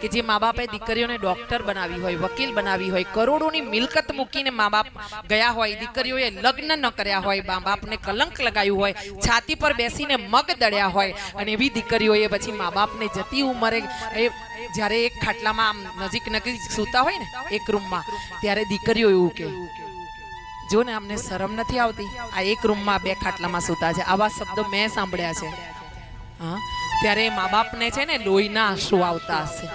કે જે મા બાપે દીકરીઓને ડોક્ટર બનાવી હોય, વકીલ બનાવી હોય, કરોડોની મિલકત મૂકીને મા બાપ ગયા હોય, દીકરીઓએ લગ્ન ન કર્યા હોય મા બાપને કલંક લગાવ્યું હોય, છાતી પર બેસીને મગ દળ્યા હોય, અને એવી દીકરીઓએ પછી મા બાપને જતી ઉંમરે એ જ્યારે એક ખાટલામાં આમ નજીક નજીક સૂતા હોય ને, એક રૂમમાં, ત્યારે દીકરીઓ એવું કે, જો ને અમને શરમ નથી આવતી? આ એક રૂમમાં બે ખાટલામાં સૂતા છે, આવા શબ્દો મેં સાંભળ્યા છે. હા? ત્યારે મા બાપને છે ને લોહીના આંસુ આવતા હશે.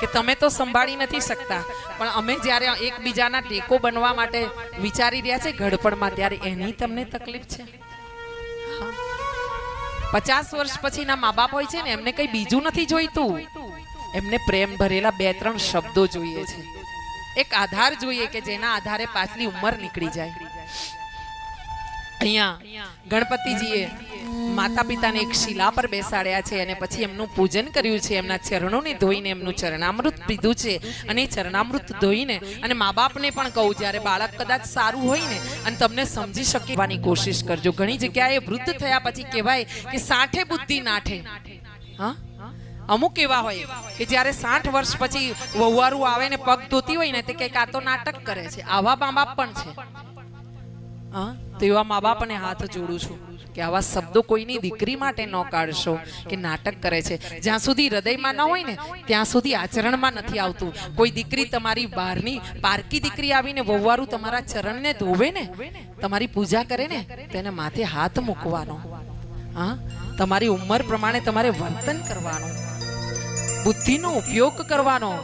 કે તમે તો સંભાળી નથી શકતા. પણ અમે જ્યારે એકબીજાના ટેકો બનવા માટે વિચારી રહ્યા છે ઘડપણમાં ત્યારે એની તમને તકલીફ છે. પચાસ વર્ષ પછીના મા બાપ હોય છે ને, એમને કઈ બીજું નથી જોઈતું. એમને પ્રેમ ભરેલા બે ત્રણ શબ્દો જોઈએ છે. એક આધાર જોઈએ કે જેના આધારે પાછલી ઉંમર નીકળી જાય. અહીંયા ગણપતિજીએ માતા પિતાને એક શિલા પર બેસાડ્યા છે અને પછી એમનું પૂજન કર્યું છે, એમના ચરણોને ધોઈને એમનું ચરણામૃત પીધું છે અને એ ચરણામૃત ધોઈને અને મા બાપને પણ કહું, જ્યારે બાળક કદાચ સારું હોય ને, અને તમને સમજી શકવાની કોશિશ કરજો. ઘણી જગ્યાએ વૃદ્ધ થયા પછી કહેવાય કે સાઠે બુદ્ધિ નાઠે. હા? અમુક એવા હોય કે જ્યારે સાઠ વર્ષ પછી વહુવારું આવે ને પગ ધોતી હોય ને, તે કંઈક આ તો નાટક કરે છે. આવા મા બાપ પણ છે. તો એવા મા બાપને હાથ જોડું છું કે આવા શબ્દો કોઈની દીકરી માટે ન કાઢશો કે નાટક કરે છે. જ્યાં સુધી હૃદયમાં ન હોય ને, ત્યાં સુધી આચરણમાં નથી આવતું. કોઈ દીકરી તમારી બહારની પારકી દીકરી આવીને વહુવારું તમારા ચરણને ધોવે ને, તમારી પૂજા કરે ને તેને માથે હાથ મૂકવાનો. હા? તમારી ઉંમર પ્રમાણે તમારે વર્તન કરવાનું. બુદ્ધિનો ઉપયોગ કરવાનો.